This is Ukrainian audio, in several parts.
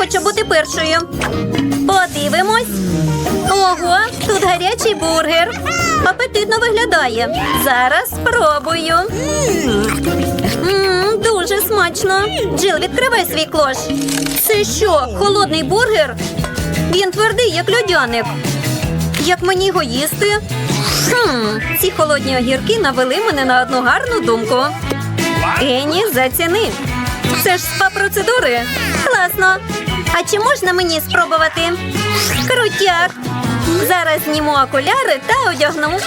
хочу бути першою. Подивимось. Ого, тут гарячий бургер. Апетитно виглядає. Зараз спробую. Мм, дуже смачно. Джил, відкривай свій клош. Це що, холодний бургер? Він твердий, як льодяник. Як мені його їсти? Хм, ці холодні огірки навели мене на одну гарну думку. Ені, заціни. Це ж спа процедури. Класно. А чи можна мені спробувати? Крутяк. Зараз зніму окуляри та одягну.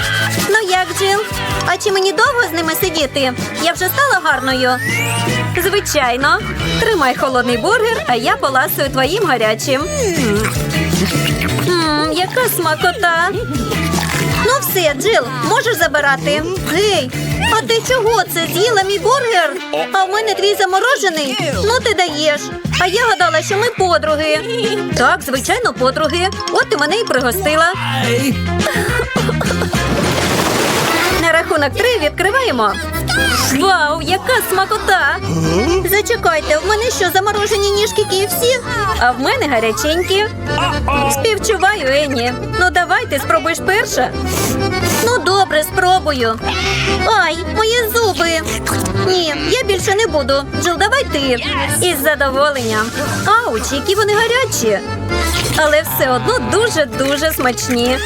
Ну як, Джил? А чи мені довго з ними сидіти? Я вже стала гарною. Звичайно. Тримай холодний бургер, а я поласую твоїм гарячим. Мм, яка смакота. Ну все, Джил, можеш забирати. Гей, а ти чого це з'їла мій бургер? А в мене твій заморожений. Ну ти даєш. А я гадала, що ми подруги. Так, звичайно, подруги. От ти мене і пригостила. На рахунок три відкриваємо. Вау, яка смакота! Зачекайте, в мене що заморожені ніжки KFC? А в мене гаряченькі. Співчуваю, Енні. Ну давай ти спробуєш перша. Ну добре, спробую. Ай, мої зуби. Ні, я більше не буду. Джил, давай ти. Із задоволенням. Ауч, які вони гарячі. Але все одно дуже-дуже смачні.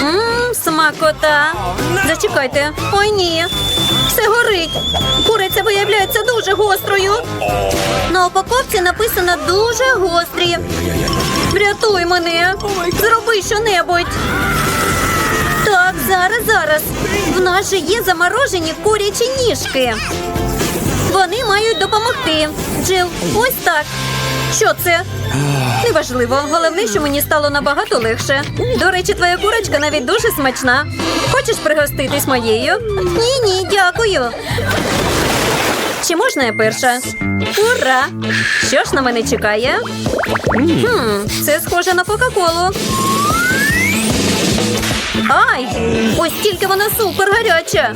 Мм, смакота. Зачекайте. Ой, ні. Все горить. Куриця виявляється дуже гострою. На упаковці написано дуже гострі. Врятуй мене. Зроби щонебудь. Зараз, зараз. В нас же є заморожені курячі ніжки. Вони мають допомогти. Джил, ось так. Що це? Неважливо. Головне, що мені стало набагато легше. До речі, твоя курочка навіть дуже смачна. Хочеш пригоститись моєю? Ні, ні, дякую. Чи можна я перша? Ура! Що ж на мене чекає? Хм, це схоже на Кока-Колу. Ай! Ось тільки вона супер гаряча.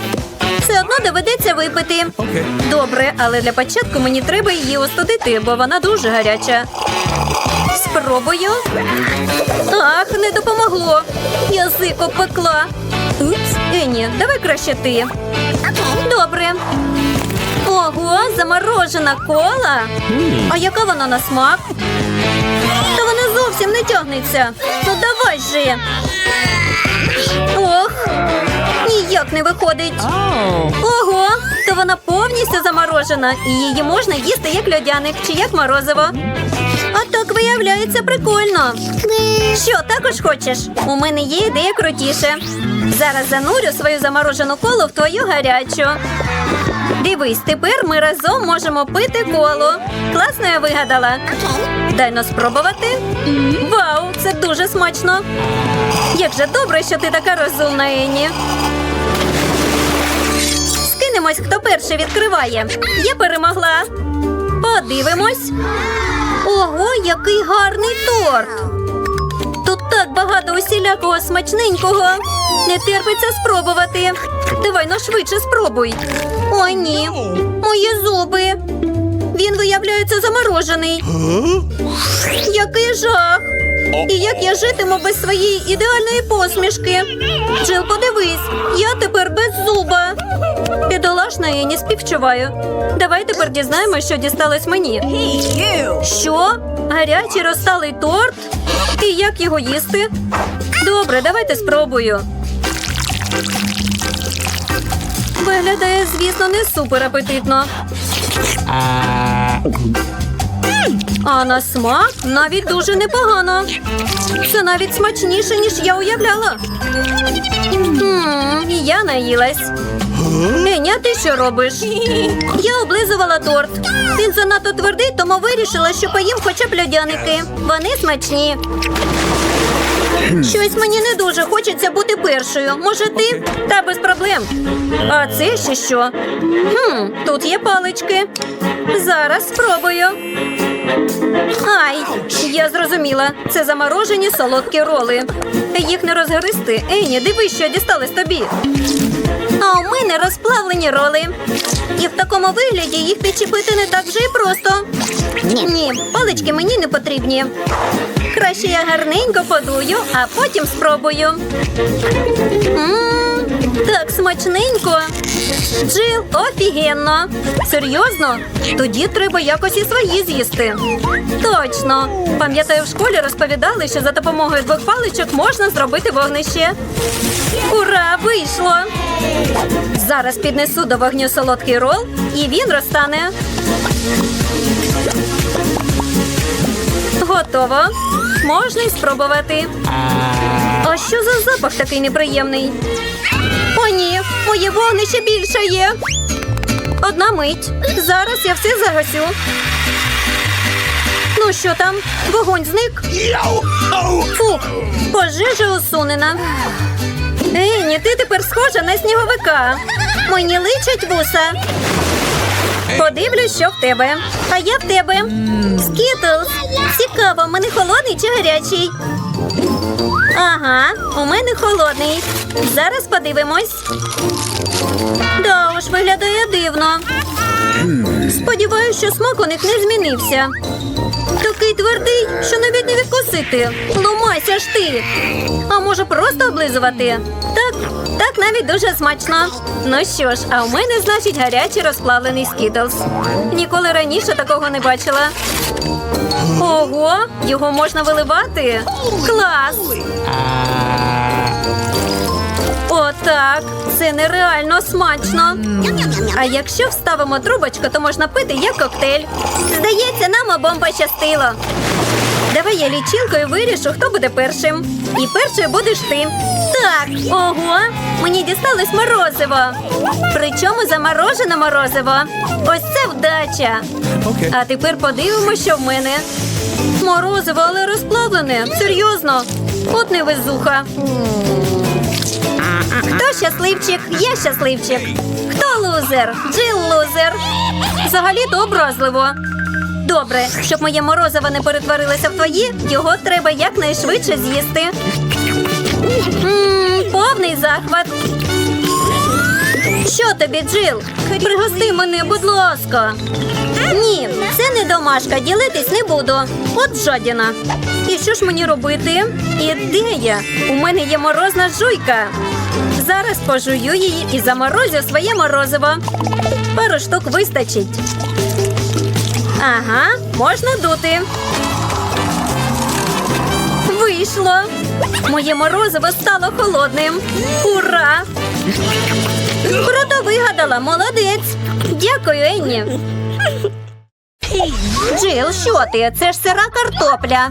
Все одно доведеться випити. Добре, але для початку мені треба її остудити, бо вона дуже гаряча. Спробую. Ах, не допомогло. Язик обпекла. Упс, Ені, давай краще ти. Добре. Ого, заморожена кола. А яка вона на смак? Та вона зовсім не тягнеться. Ну давай. Ох, ніяк не виходить. Ого, то вона повністю заморожена, і її можна їсти як льодяник чи як морозиво. А так виявляється прикольно. Що, також хочеш? У мене є ідея крутіше. Зараз занурю свою заморожену колу в твою гарячу. Дивись, тепер ми разом можемо пити колу. Класно я вигадала. Дай но спробувати. Вау, це дуже смачно. Як же добре, що ти така розумна, Ені. Скинемось, хто перший відкриває. Я перемогла. Подивимось. Ого, який гарний торт. Тут так багато усілякого смачненького. Не терпиться спробувати. Давай ну швидше спробуй. О, ні. Мої зуби. Він виявляється заморожений. Який жах! І як я житиму без своєї ідеальної посмішки? Джил, подивись, я тепер без зуба. Бідолашна я не співчуваю. Давай тепер дізнаємося, що дісталось мені. Що? Гарячий розсталий торт? І як його їсти? Добре, давайте спробую. Виглядає, звісно, не супер апетитно. А на смак навіть дуже непогано. Це навіть смачніше, ніж я уявляла. Я наїлась. Еня, ти що робиш? Я облизувала торт. Він занадто твердий, тому вирішила, що поїм хоча б льодяники. Вони смачні. Щось мені не дуже хочеться бути першою. Може, ти? Та без проблем. А це ще що? Хм, тут є палички. Зараз спробую. Ай, я зрозуміла. Це заморожені солодкі роли. Їх не розгристи. Ені, дивись, що дістались тобі. А у мене розплавлені роли. І в такому вигляді їх підчепити не так вже і просто. Ні, палички мені не потрібні. Краще я гарненько подую, а потім спробую. Мм, так смачненько. Джил, офігенно. Серйозно? Тоді треба якось і свої з'їсти. Точно. Пам'ятаю, в школі розповідали, що за допомогою двох паличок можна зробити вогнище. Ура! Вийшло! Зараз піднесу до вогню солодкий рол, і він розтане. Готово. Можна й спробувати. А що за запах такий неприємний? О, ні, моє вогнище більше є. Одна мить. Зараз я все загасю. Ну що там? Вогонь зник? Фу, пожежа усунена. Ейні, ти тепер схожа на сніговика. Мені личать вуса. Подивлюсь, що в тебе. А я в тебе. Скітлз. Цікаво, в мене холодний чи гарячий? Ага, у мене холодний. Зараз подивимось. Да уж, виглядає дивно. Сподіваюсь, що смак у них не змінився. Такий твердий, що навіть не відкусити. Ломайся ж ти. А може просто облизувати? Так, так навіть дуже смачно. Ну що ж, а у мене, значить, гарячий розплавлений скітлз. Ніколи раніше такого не бачила. Ого, його можна виливати? Клас! Отак. Це нереально смачно. А якщо вставимо трубочку, то можна пити як коктейль. Здається, нам обом пощастило. Давай я лічилкою вирішу, хто буде першим. І першою будеш ти. Так, ого, мені дісталось морозиво. Причому заморожене морозиво. Ось це вдача. Окей. А тепер подивимося, що в мене. Морозиво, але розплавлене. Серйозно. От невезуха. Хто щасливчик? Я щасливчик. Хто лузер? Джил лузер. Взагалі-то образливо. Добре, щоб моє морозиво не перетворилося в твої, його треба якнайшвидше з'їсти. Мм, повний захват. Що тобі, Джил? Пригости мене, будь ласка. Ні, це не домашка, ділитись не буду. От жадіна. І що ж мені робити? Ідея! У мене є морозна жуйка. Зараз пожую її і заморозю своє морозиво. Пару штук вистачить. Ага, можна дути. Вийшло. Моє морозиво стало холодним. Ура! Круто вигадала, молодець. Дякую, Енні. Джил, що ти? Це ж сира картопля.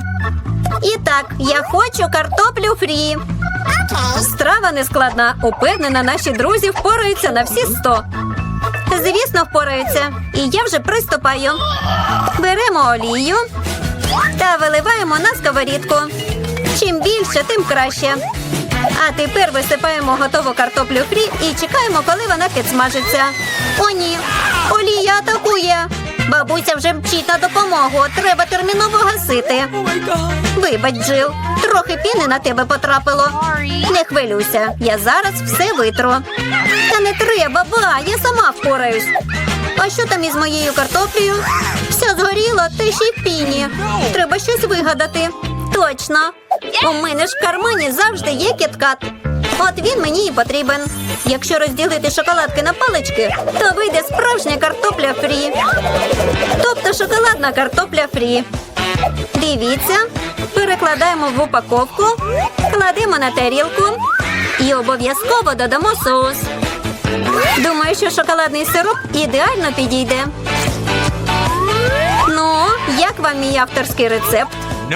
І так, я хочу картоплю фрі. Страва нескладна. Упевнена, наші друзі впораються на всі сто. Звісно, впораються. І я вже приступаю. Беремо олію та виливаємо на сковорідку. Чим більше, тим краще. А тепер висипаємо готову картоплю фрі і чекаємо, коли вона підсмажиться. О, ні, олія атакує. Бабуся вже мчить на допомогу. Треба терміново гасити. Вибач, Джил, трохи піни на тебе потрапило. Не хвилюйся, я зараз все витру. Та не треба, ба, я сама впораюсь. А що там із моєю картоплею? Все згоріло, та ще й піні. Треба щось вигадати. Точно. У мене ж в кармані завжди є кіткат. От він мені і потрібен. Якщо розділити шоколадки на палички, то вийде справжня картопля фрі. Тобто шоколадна картопля фрі. Дивіться, перекладаємо в упаковку, кладемо на тарілку і обов'язково додамо соус. Думаю, що шоколадний сироп ідеально підійде. Ну, як вам мій авторський рецепт?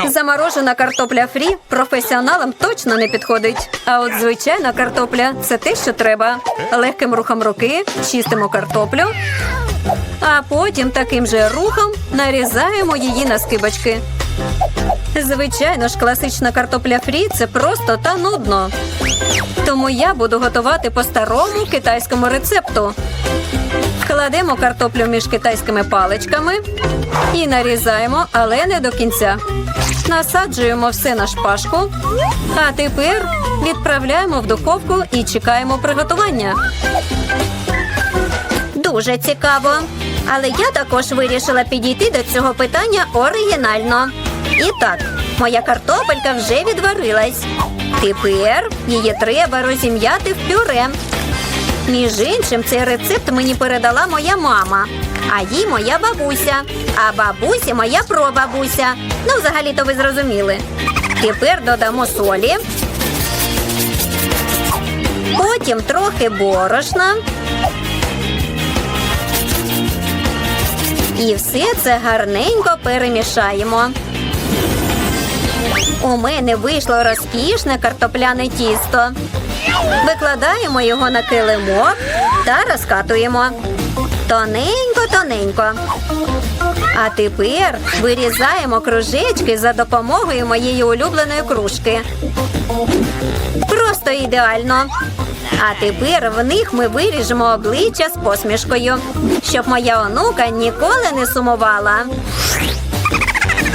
Заморожена картопля фрі професіоналам точно не підходить. А от звичайна картопля це те, що треба. Легким рухом руки чистимо картоплю, а потім таким же рухом нарізаємо її на скибочки. Звичайно ж, класична картопля фрі це просто та нудно. Тому я буду готувати по старому китайському рецепту. Кладемо картоплю між китайськими паличками і нарізаємо, але не до кінця. Насаджуємо все на шпажку. А тепер відправляємо в духовку і чекаємо приготування. Дуже цікаво. Але я також вирішила підійти до цього питання оригінально. І так, моя картопелька вже відварилась. Тепер її треба розім'яти в пюре. Між іншим, цей рецепт мені передала моя мама, а їй моя бабуся, а бабусі моя прабабуся. Ну, взагалі-то ви зрозуміли. Тепер додамо солі. Потім трохи борошна. І все це гарненько перемішаємо. У мене вийшло розкішне картопляне тісто. Викладаємо його на килимок та розкатуємо. Тоненько-тоненько. А тепер вирізаємо кружечки за допомогою моєї улюбленої кружки. Просто ідеально. А тепер в них ми виріжемо обличчя з посмішкою, щоб моя онука ніколи не сумувала.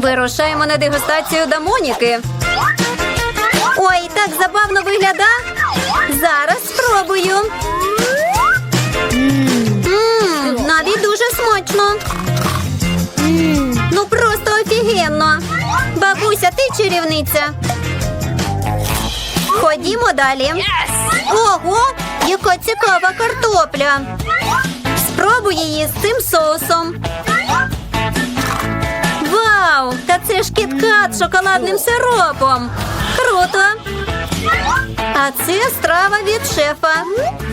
Вирушаємо на дегустацію до Моніки. Ой, так забавно вигляда. Зараз спробую. Мм, навіть дуже смачно. Ну просто офігенно. Бабуся, ти чарівниця. Ходімо далі. Ого, яка цікава картопля. Спробуй її з цим соусом. Вау! Та це ж кіткат з шоколадним сиропом. Круто! А це страва від шефа.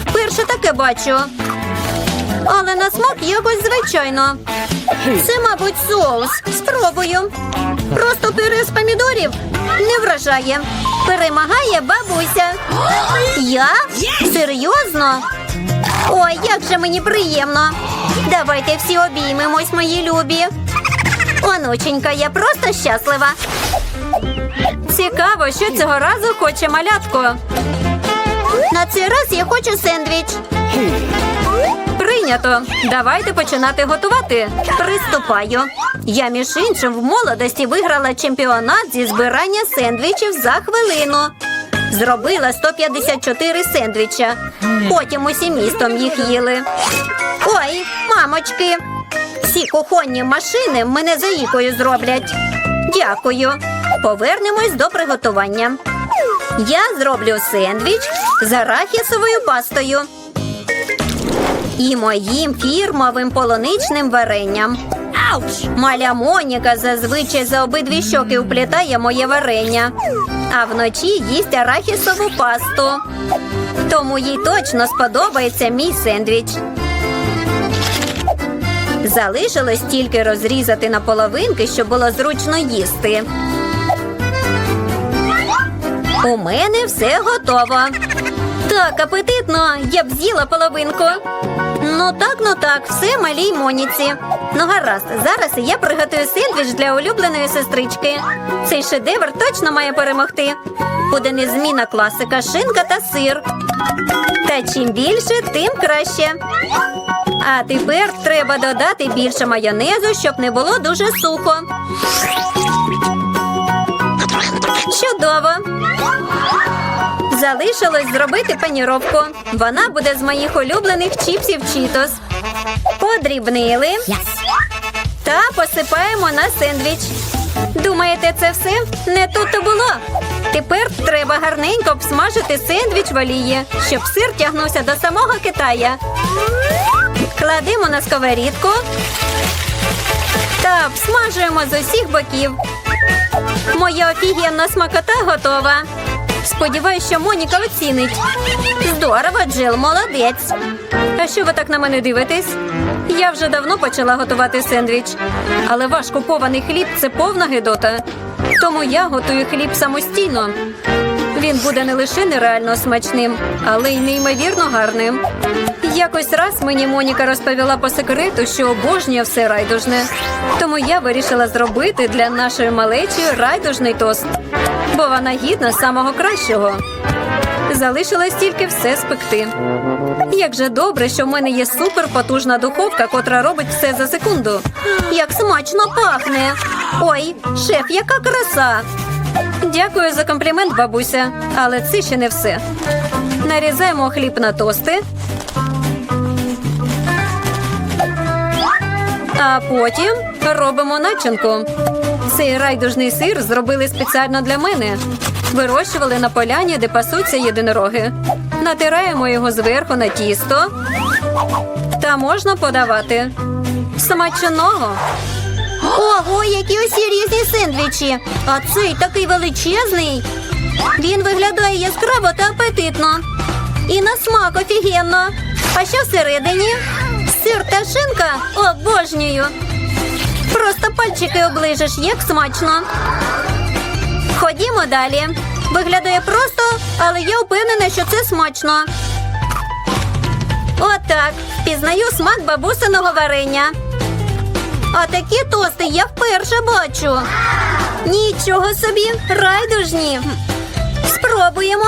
Вперше таке бачу. Але на смак якось звичайно. Це, мабуть, соус. Спробую. Просто пюре з помідорів не вражає. Перемагає бабуся. Я? Серйозно? Ой, як же мені приємно. Давайте всі обіймемось, мої любі. Онученька, я просто щаслива. Цікаво, що цього разу хоче малятко. На цей раз я хочу сендвіч. Прийнято. Давайте починати готувати. Приступаю. Я, між іншим, в молодості виграла чемпіонат зі збирання сендвічів за хвилину. Зробила 154 сендвіча. Потім усім містом їх їли. Ой, мамочки. Всі кухонні машини мене заїкою зроблять. Дякую. Повернемось до приготування. Я зроблю сендвіч з арахісовою пастою і моїм фірмовим полуничним варенням. Маля Моніка зазвичай за обидві щоки уплітає моє варення, а вночі їсть арахісову пасту. Тому їй точно сподобається мій сендвіч. Залишилось тільки розрізати на половинки, щоб було зручно їсти. У мене все готово. Так, апетитно, я б з'їла половинку. Ну так, ну так, все малій Моніці. Ну гаразд, зараз я приготую сендвіч для улюбленої сестрички. Цей шедевр точно має перемогти. Буде незмінна класика, шинка та сир. Та чим більше, тим краще. А тепер треба додати більше майонезу, щоб не було дуже сухо. Чудово! Залишилось зробити паніровку. Вона буде з моїх улюблених чіпсів Чітос. Подрібнили та посипаємо на сендвіч. Думаєте, це все? Не тут то було. Тепер треба гарненько обсмажити сендвіч в олії, щоб сир тягнувся до самого Китая. Кладемо на сковорідку та обсмажуємо з усіх боків. Моя офігенна смакота готова. Сподіваюсь, що Моніка оцінить. Здорово, Джил, молодець. А що ви так на мене дивитесь? Я вже давно почала готувати сендвіч, але ваш купований хліб це повна гидота. Тому я готую хліб самостійно. Він буде не лише нереально смачним, але й неймовірно гарним. Якось раз мені Моніка розповіла по секрету, що обожнює все райдужне. Тому я вирішила зробити для нашої малечі райдужний тост, бо вона гідна самого кращого. Залишилось тільки все спекти. Як же добре, що в мене є суперпотужна духовка, котра робить все за секунду. Як смачно пахне. Ой, шеф, яка краса. Дякую за комплімент, бабуся, але це ще не все. Нарізаємо хліб на тости. А потім робимо начинку. Цей райдужний сир зробили спеціально для мене. Вирощували на поляні, де пасуться єдинороги. Натираємо його зверху на тісто. Та можна подавати. Смачного. Ого, які усі різні сендвічі. А цей такий величезний. Він виглядає яскраво та апетитно. І на смак офігенно. А що всередині? Сир та шинка? Обожнюю. Просто пальчики оближеш, як смачно. Ходімо далі. Виглядає просто, але я впевнена, що це смачно. Отак. Пізнаю смак бабусиного варення. А такі тости я вперше бачу. Нічого собі, райдужні. Спробуємо.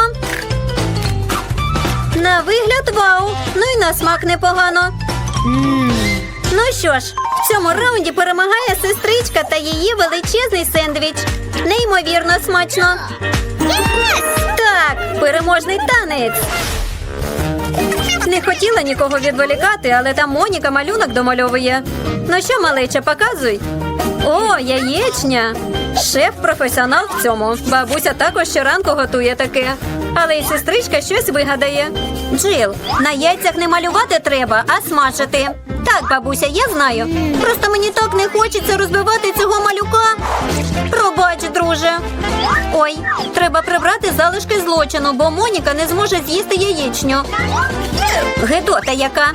На вигляд вау. Ну і на смак непогано. Ну що ж, в цьому раунді перемагає сестричка та її величезний сендвіч. Неймовірно смачно. Так, переможний танець. Не хотіла нікого відволікати, але там Моніка малюнок домальовує. Ну що, малеча, показуй. О, яєчня. Шеф професіонал в цьому. Бабуся також щоранку готує таке. Але й сестричка щось вигадає. Джил, на яйцях не малювати треба, а смажити. Так, бабуся, я знаю. Просто мені так не хочеться розбивати цього малюка. Пробач, друже. Ой, треба прибрати залишки злочину, бо Моніка не зможе з'їсти яєчню. Гедота яка.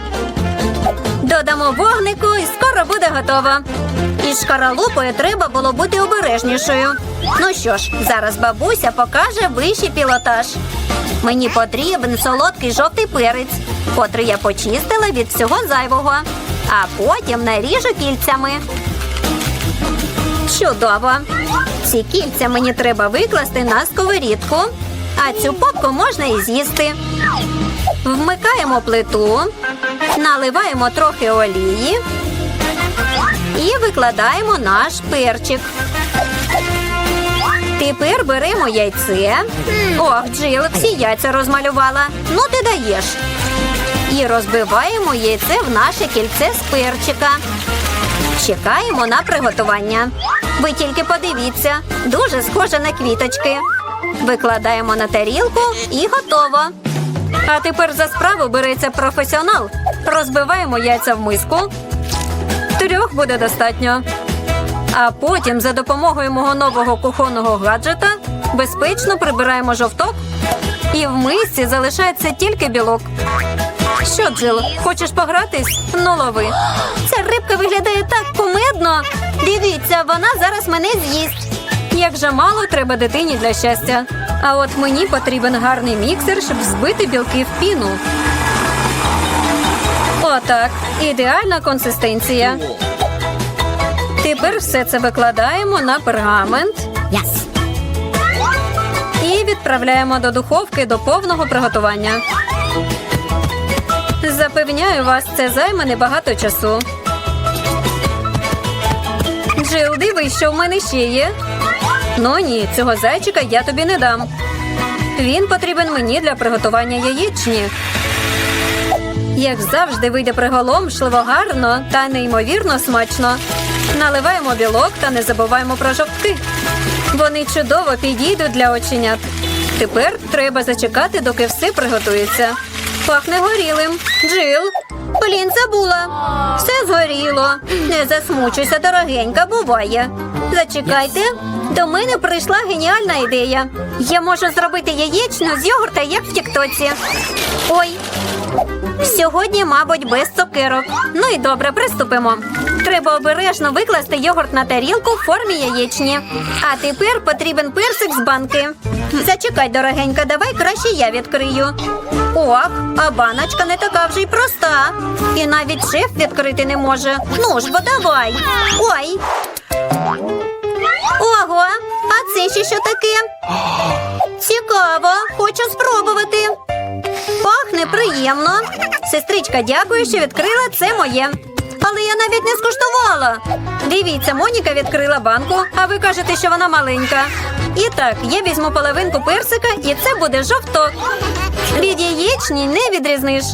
Додамо вогнику і скоро буде готово. Із шкаралупою треба було бути обережнішою. Ну що ж, зараз бабуся покаже вищий пілотаж. Мені потрібен солодкий жовтий перець, котрий я почистила від всього зайвого, а потім наріжу кільцями. Чудово! Ці кільця мені треба викласти на сковорідку, а цю попку можна і з'їсти. Вмикаємо плиту, наливаємо трохи олії і викладаємо наш перчик. Тепер беремо яйце. Ох, Джил, всі яйця розмалювала. Ну ти даєш. І розбиваємо яйце в наше кільце з перчика. Чекаємо на приготування. Ви тільки подивіться, дуже схоже на квіточки. Викладаємо на тарілку і готово. А тепер за справу береться професіонал. Розбиваємо яйця в миску. Трьох буде достатньо. А потім за допомогою мого нового кухонного гаджета безпечно прибираємо жовток. І в мисці залишається тільки білок. Що, Джил, хочеш погратись? Ну лови. Ця рибка виглядає так кумедно. Дивіться, вона зараз мене з'їсть. Як же мало треба дитині для щастя. А от мені потрібен гарний міксер, щоб збити білки в піну. Отак. Ідеальна консистенція. Тепер все це викладаємо на пергамент. І відправляємо до духовки до повного приготування. Запевняю вас, це займе небагато часу. Джил, дивись, що в мене ще є. Ну ні, цього зайчика я тобі не дам. Він потрібен мені для приготування яєчні. Як завжди, вийде приголомшливо гарно та неймовірно смачно. Наливаємо білок та не забуваємо про жовтки. Вони чудово підійдуть для оченят. Тепер треба зачекати, доки все приготується. Пахне горілим. Джил. Блін, забула. Все згоріло. Не засмучуйся, дорогенька, буває. Зачекайте. До мене прийшла геніальна ідея. Я можу зробити яєчню з йогурта, як в Тіктоці. Ой, Сьогодні, мабуть, без цукерок. Ну і добре, приступимо. Треба обережно викласти йогурт на тарілку в формі яєчні. А тепер потрібен персик з банки. Зачекай, дорогенька, давай краще я відкрию. Ох, а баночка не така вже й проста. І навіть шеф відкрити не може. Ну ж, бо давай. Ой. Ого, а це ще що таке? Цікаво, хочу спробувати. Пахне приємно. Сестричка, дякую, що відкрила це моє. Але я навіть не скуштувала. Дивіться, Моніка відкрила банку, а ви кажете, що вона маленька. І так, я візьму половинку персика, і це буде жовток. Від яєчні не відрізниш.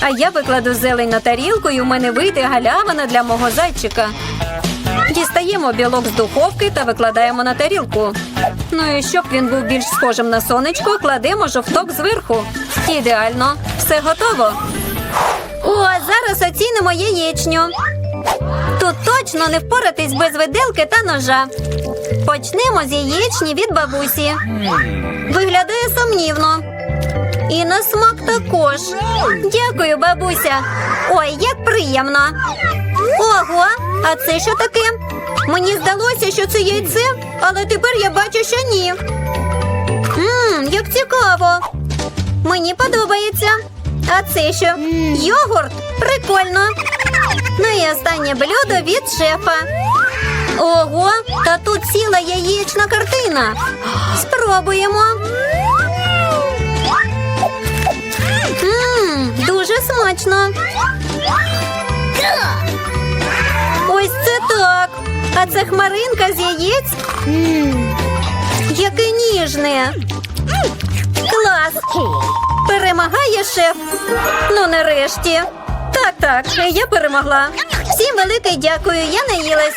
А я викладу зелень на тарілку, і у мене вийде галявина для мого зайчика. Дістаємо білок з духовки та викладаємо на тарілку. Ну і щоб він був більш схожим на сонечко, кладемо жовток зверху. Ідеально, все готово. О, зараз оцінимо яєчню. Тут точно не впоратись без виделки та ножа. Почнемо з яєчні від бабусі. Виглядає сумнівно. І на смак також. Дякую, бабуся. Ой, як приємно. Ого, а це що таке? Мені здалося, що це яйце, але тепер я бачу, що ні. Ммм, як цікаво. Мені подобається. А це що? Йогурт? Прикольно. Ну і останнє блюдо від шефа. Ого, та тут ціла яєчна картина. Спробуємо. Ммм, дуже смачно. Ось це так. А це хмаринка з яєць. Яке ніжне. Клас. Перемагає шеф. Ну, нарешті. Так, так, я перемогла. Всім велике дякую, я наїлась.